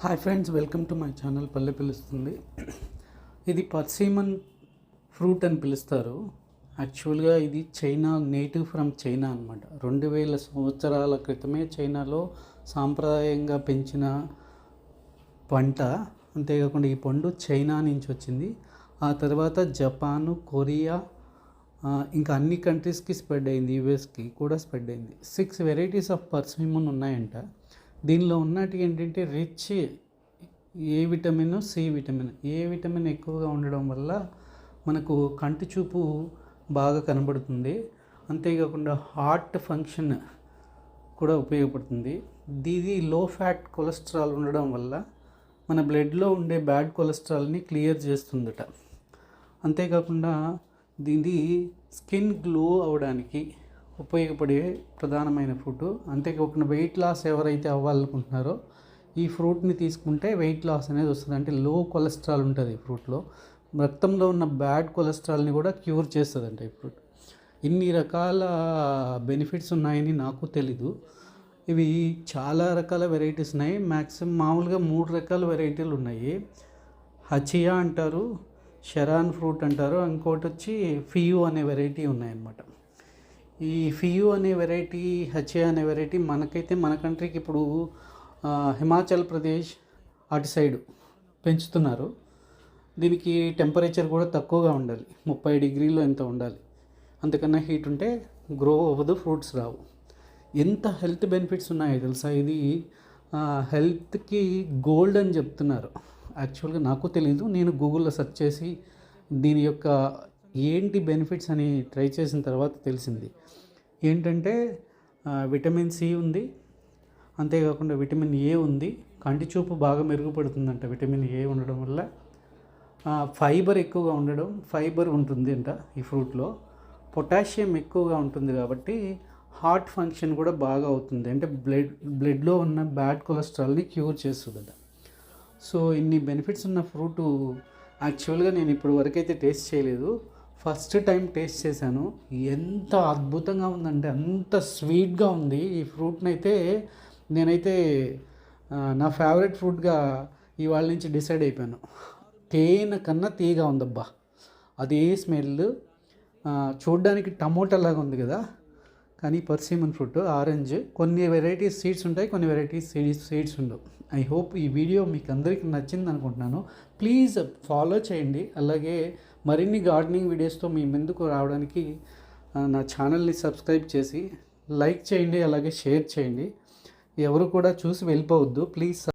Hi friends welcome to my channel పల్లె పిలుస్తుంది ఇది పర్సీమన్ ఫ్రూట్ అని పిలుస్తారు. యాక్చువల్గా ఇది చైనా నేటివ్ ఫ్రమ్ చైనా అనమాట రెండు వేల సంవత్సరాల క్రితమే చైనాలో సాంప్రదాయంగా పెంచిన పంట. అంతేకాకుండా ఈ పండు చైనా నుంచి వచ్చింది. ఆ తర్వాత జపాను కొరియా ఇంకా అన్ని కంట్రీస్కి స్ప్రెడ్ అయింది యూఎస్కి కూడా స్ప్రెడ్ అయింది. సిక్స్ వెరైటీస్ ఆఫ్ పర్స్యూమన్ ఉన్నాయంట. దీనిలో ఉన్నటి ఏంటంటే rich A vitamin C vitamin A vitamin ఎక్కువగా ఉండడం వల్ల మనకు కంటి చూపు బాగా కనబడుతుంది. అంతేకాకుండా హార్ట్ ఫంక్షన్ కూడా ఉపయోగపడుతుంది. దీది లో ఫ్యాట్ కొలెస్ట్రాల్ ఉండడం వల్ల మన బ్లడ్లో ఉండే బ్యాడ్ కొలెస్ట్రాల్ని క్లియర్ చేస్తుందట. అంతేకాకుండా దీని స్కిన్ గ్లో అవడానికి ఉపయోగపడే ప్రధానమైన ఫ్రూట్ అంతేకాకుండా వెయిట్ లాస్ ఎవరైతే అవ్వాలనుకుంటున్నారో ఈ ఫ్రూట్ని తీసుకుంటే వెయిట్ లాస్ అనేది వస్తుంది. అంటే లో కొలెస్ట్రాల్ ఉంటుంది ఈ ఫ్రూట్లో రక్తంలో ఉన్న బ్యాడ్ కొలెస్ట్రాల్ని కూడా క్యూర్ చేస్తుందంట ఈ ఫ్రూట్ ఇన్ని రకాల బెనిఫిట్స్ ఉన్నాయని నాకు తెలీదు. ఇవి చాలా రకాల వెరైటీస్ ఉన్నాయి. మ్యాక్సిమం మామూలుగా మూడు రకాల వెరైటీలు ఉన్నాయి. హచియా అంటారు షెరాన్ ఫ్రూట్ అంటారు ఇంకోటి వచ్చి ఫియు అనే వెరైటీ ఉన్నాయన్నమాట. ఈ ఫియు అనే వెరైటీ హచియా అనే వెరైటీ మనకైతే మన కంట్రీకి ఇప్పుడు హిమాచల్ ప్రదేశ్ అటు సైడు పెంచుతున్నారు. దీనికి టెంపరేచర్ కూడా తక్కువగా ఉండాలి. ముప్పై డిగ్రీలో ఎంత ఉండాలి. అంతకన్నా హీట్ ఉంటే గ్రో అవ్వదు ఫ్రూట్స్ రావు. ఎంత హెల్త్ బెనిఫిట్స్ ఉన్నాయో తెలుసా? ఇది హెల్త్కి గోల్డ్ అని చెప్తున్నారు. యాక్చువల్గా నాకు తెలీదు. నేను గూగుల్లో సెర్చ్ చేసి దీని యొక్క ఏంటి బెనిఫిట్స్ అని ట్రై చేసిన తర్వాత తెలిసింది. ఏంటంటే విటమిన్ సి ఉంది. అంతేకాకుండా విటమిన్ ఏ ఉంది. కంటి చూపు బాగా మెరుగుపడుతుందంట విటమిన్ ఏ ఉండడం వల్ల. ఫైబర్ ఎక్కువగా ఉండడం ఫైబర్ ఉంటుంది అంట ఈ ఫ్రూట్లో. పొటాషియం ఎక్కువగా ఉంటుంది కాబట్టి హార్ట్ ఫంక్షన్ కూడా బాగా అవుతుంది. అంటే బ్లడ్ బ్లడ్లో ఉన్న బ్యాడ్ కొలెస్ట్రాల్ని క్యూర్ చేస్తుందట సో ఇన్ని బెనిఫిట్స్ ఉన్న ఫ్రూటు యాక్చువల్గా నేను ఇప్పుడు వరకైతే టేస్ట్ చేయలేదు. ఫస్ట్ టైం టేస్ట్ చేశాను. ఎంత అద్భుతంగా ఉందంటే అంత స్వీట్గా ఉంది. ఈ ఫ్రూట్ని అయితే నేనైతే నా ఫేవరెట్ ఫ్రూట్గా ఇవాళ నుంచి డిసైడ్ అయిపోయాను. తేనె కన్నా తీగా ఉందబ్బా. అదే స్మెల్. చూడ్డానికి టమోటా లాగా ఉంది కదా. కానీ పర్సిమన్ ఫ్రూట్ ఆరెంజ్. కొన్ని వెరైటీస్ సీడ్స్ ఉంటాయి కొన్ని వెరైటీస్ సీడ్స్ సీడ్స్ ఉండవు. ఐ హోప్ ఈ వీడియో మీకు అందరికీ నచ్చింది అనుకుంటున్నాను. ప్లీజ్ ఫాలో చేయండి. అలాగే మరిన్ని గార్డెనింగ్ వీడియోస్తో మీ ముందుకు రావడానికి నా ఛానల్ని సబ్స్క్రైబ్ చేసి లైక్ చేయండి అలాగే షేర్ చేయండి. ఎవరు కూడా చూసి వెళ్ళిపోవద్దు. ప్లీజ్